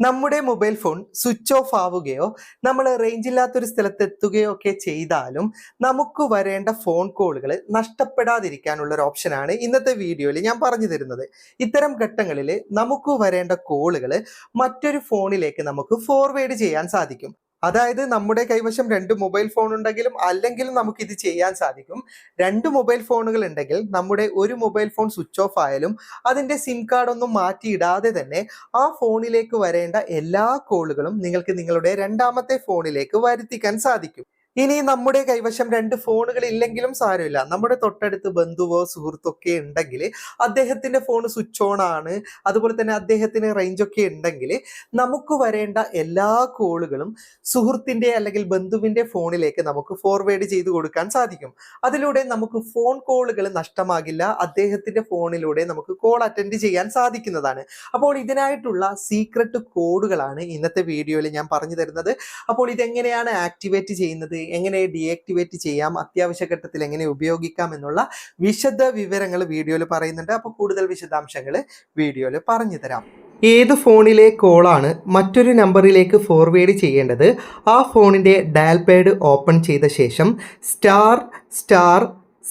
നമ്മുടെ mobile phone switch off ആവുകയോ നമ്മൾ റേഞ്ച് ഇല്ലാത്തൊരു സ്ഥലത്ത് എത്തുകയോ ഒക്കെ ചെയ്താലും നമുക്ക് വരേണ്ട ഫോൺ കോളുകൾ നഷ്ടപ്പെടാതിരിക്കാനുള്ള ഒരു ഓപ്ഷനാണ് ഇന്നത്തെ വീഡിയോയിൽ ഞാൻ പറഞ്ഞു തരുന്നത്. ഇത്തരം ഘട്ടങ്ങളിൽ നമുക്ക് വരേണ്ട കോളുകൾ മറ്റൊരു ഫോണിലേക്ക് നമുക്ക് ഫോർവേഡ് ചെയ്യാൻ സാധിക്കും. അതായത് നമ്മുടെ കൈവശം രണ്ട് മൊബൈൽ ഫോൺ ഉണ്ടെങ്കിലും അല്ലെങ്കിലും നമുക്ക് ഇത് ചെയ്യാൻ സാധിക്കും. രണ്ട് മൊബൈൽ ഫോണുകൾ ഉണ്ടെങ്കിൽ നമ്മുടെ ഒരു മൊബൈൽ ഫോൺ സ്വിച്ച് ഓഫ് ആയാലും അതിന്റെ സിം കാർഡ് ഒന്നും മാറ്റിയിടാതെ തന്നെ ആ ഫോണിലേക്ക് വരേണ്ട എല്ലാ കോളുകളും നിങ്ങൾക്ക് നിങ്ങളുടെ രണ്ടാമത്തെ ഫോണിലേക്ക് വരുത്തിക്കാൻ സാധിക്കും. ഇനി നമ്മുടെ കൈവശം രണ്ട് ഫോണുകൾ ഇല്ലെങ്കിലും സാരമില്ല. നമ്മുടെ തൊട്ടടുത്ത് ബന്ധുവോ സുഹൃത്തൊക്കെ ഉണ്ടെങ്കിൽ അദ്ദേഹത്തിന്റെ ഫോൺ സ്വിച്ച് ഓൺ ആണ്. അതുപോലെ തന്നെ അദ്ദേഹത്തിന് റേഞ്ച് ഒക്കെ ഉണ്ടെങ്കിൽ നമുക്ക് വരേണ്ട എല്ലാ കോളുകളും സുഹൃത്തിന്റെ അല്ലെങ്കിൽ ബന്ധുവിന്റെ ഫോണിലേക്ക് നമുക്ക് ഫോർവേഡ് ചെയ്ത് കൊടുക്കാൻ സാധിക്കും. അതിലൂടെ നമുക്ക് ഫോൺ കോളുകൾ നഷ്ടമാകില്ല. അദ്ദേഹത്തിന്റെ ഫോണിലൂടെ നമുക്ക് കോൾ അറ്റൻഡ് ചെയ്യാൻ സാധിക്കുന്നതാണ്. അപ്പോൾ ഇതിനായിട്ടുള്ള സീക്രട്ട് കോഡുകളാണ് ഇന്നത്തെ വീഡിയോയിൽ ഞാൻ പറഞ്ഞു തരുന്നത്. അപ്പോൾ ഇതെങ്ങനെയാണ് ആക്ടിവേറ്റ് ചെയ്യുന്നത്? എങ്ങനെ ഡിആക്ടിവേറ്റ് ചെയ്യാം അത്യാവശ്യ ഘട്ടത്തിൽ എങ്ങനെ ഉപയോഗിക്കാം എന്നുള്ള വിശദ വിവരങ്ങൾ വീഡിയോയിൽ പറയുന്നുണ്ട്. അപ്പോൾ കൂടുതൽ വിശദാംശങ്ങൾ വീഡിയോയിൽ പറഞ്ഞു തരാം. ഏത് ഫോണിലെ കോളാണ് മറ്റൊരു നമ്പറിലേക്ക് ഫോർവേഡ് ചെയ്യേണ്ടത്? ആ ഫോണിന്റെ ഡയൽ പാഡ് ഓപ്പൺ ചെയ്ത ശേഷം star star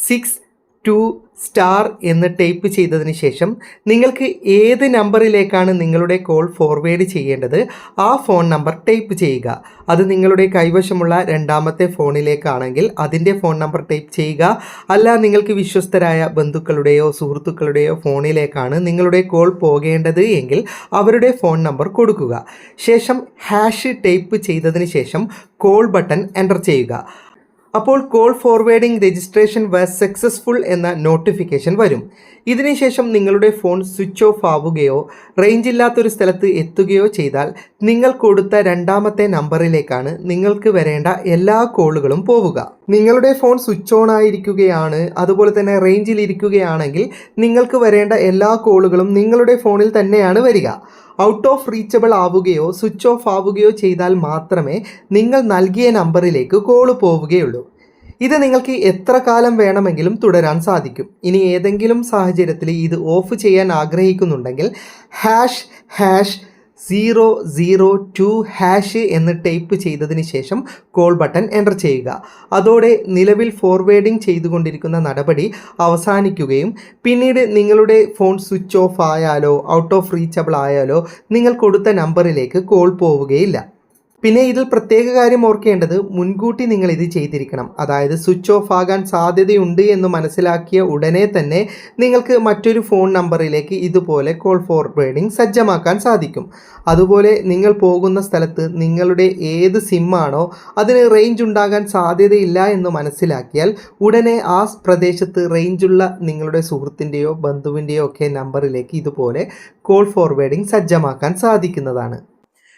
six two star എന്ന് ടൈപ്പ് ചെയ്തതിന് ശേഷം നിങ്ങൾക്ക് ഏത് നമ്പറിലേക്കാണ് നിങ്ങളുടെ കോൾ ഫോർവേഡ് ചെയ്യേണ്ടത് ആ ഫോൺ നമ്പർ ടൈപ്പ് ചെയ്യുക. അത് നിങ്ങളുടെ കൈവശമുള്ള രണ്ടാമത്തെ ഫോണിലേക്കാണെങ്കിൽ അതിന്റെ ഫോൺ നമ്പർ ടൈപ്പ് ചെയ്യുക. അല്ല നിങ്ങൾക്ക് വിശ്വസ്തരായ ബന്ധുക്കളുടെയോ സുഹൃത്തുക്കളുടെയോ ഫോണിലേക്കാണ് നിങ്ങളുടെ കോൾ പോകേണ്ടത് എങ്കിൽ അവരുടെ ഫോൺ നമ്പർ കൊടുക്കുക. ശേഷം ഹാഷ് ടൈപ്പ് ചെയ്തതിന് ശേഷം കോൾ ബട്ടൺ എന്റർ ചെയ്യുക. അപ്പോൾ call forwarding registration was successful എന്ന നോട്ടിഫിക്കേഷൻ വരും. ഇതിനുശേഷം നിങ്ങളുടെ ഫോൺ സ്വിച്ച് ഓഫ് ആവുകയോ റേഞ്ച് ഇല്ലാത്തൊരു സ്ഥലത്ത് എത്തുകയോ ചെയ്താൽ നിങ്ങൾ കൊടുത്ത രണ്ടാമത്തെ നമ്പറിലേക്കാണ് നിങ്ങൾക്ക് വരേണ്ട എല്ലാ കോളുകളും പോവുക. നിങ്ങളുടെ ഫോൺ സ്വിച്ച് ഓൺ ആയിരിക്കുകയാണ് അതുപോലെ തന്നെ റേഞ്ചിൽ ഇരിക്കുകയാണെങ്കിൽ നിങ്ങൾക്ക് വരേണ്ട എല്ലാ കോളുകളും നിങ്ങളുടെ ഫോണിൽ തന്നെയാണ് വരിക. ഔട്ട് ഓഫ് റീച്ചബിൾ ആവുകയോ സ്വിച്ച് ഓഫ് ആവുകയോ ചെയ്താൽ മാത്രമേ നിങ്ങൾ നൽകിയ നമ്പറിലേക്ക് കോൾ പോവുകയുള്ളൂ. ഇത് നിങ്ങൾക്ക് എത്ര കാലം വേണമെങ്കിലും തുടരാൻ സാധിക്കും. ഇനി ഏതെങ്കിലും സാഹചര്യത്തിൽ ഇത് ഓഫ് ചെയ്യാൻ ആഗ്രഹിക്കുന്നുണ്ടെങ്കിൽ hash hash zero zero two hash എന്ന് ടൈപ്പ് ചെയ്തതിന് ശേഷം കോൾ ബട്ടൺ എന്റർ ചെയ്യുക. അതോടെ നിലവിൽ ഫോർവേഡിംഗ് ചെയ്തുകൊണ്ടിരിക്കുന്ന നടപടി അവസാനിക്കുകയും പിന്നീട് നിങ്ങളുടെ ഫോൺ സ്വിച്ച് ഓഫ് ആയാലോ ഔട്ട് ഓഫ് റീച്ചബിൾ ആയാലോ നിങ്ങൾ കൊടുത്ത നമ്പറിലേക്ക് കോൾ പോവുകയില്ല. പിന്നെ ഇതിൽ പ്രത്യേക കാര്യം ഓർക്കേണ്ടത് മുൻകൂട്ടി നിങ്ങൾ ഇത് ചെയ്തിരിക്കണം. അതായത് സ്വിച്ച് ഓഫ് ആകാൻ സാധ്യതയുണ്ട് എന്ന് മനസ്സിലാക്കിയ ഉടനെ തന്നെ നിങ്ങൾക്ക് മറ്റൊരു ഫോൺ നമ്പറിലേക്ക് ഇതുപോലെ കോൾ ഫോർവേഡിംഗ് സജ്ജമാക്കാൻ സാധിക്കും. അതുപോലെ നിങ്ങൾ പോകുന്ന സ്ഥലത്ത് നിങ്ങളുടെ ഏത് സിമ്മാണോ അതിന് റേഞ്ച് ഉണ്ടാകാൻ സാധ്യതയില്ല എന്ന് മനസ്സിലാക്കിയാൽ ഉടനെ ആ പ്രദേശത്ത് റേഞ്ചുള്ള നിങ്ങളുടെ സുഹൃത്തിന്റെയോ ബന്ധുവിന്റെയോ ഒക്കെ നമ്പറിലേക്ക് ഇതുപോലെ കോൾ ഫോർവേഡിംഗ് സജ്ജമാക്കാൻ സാധിക്കുന്നതാണ്.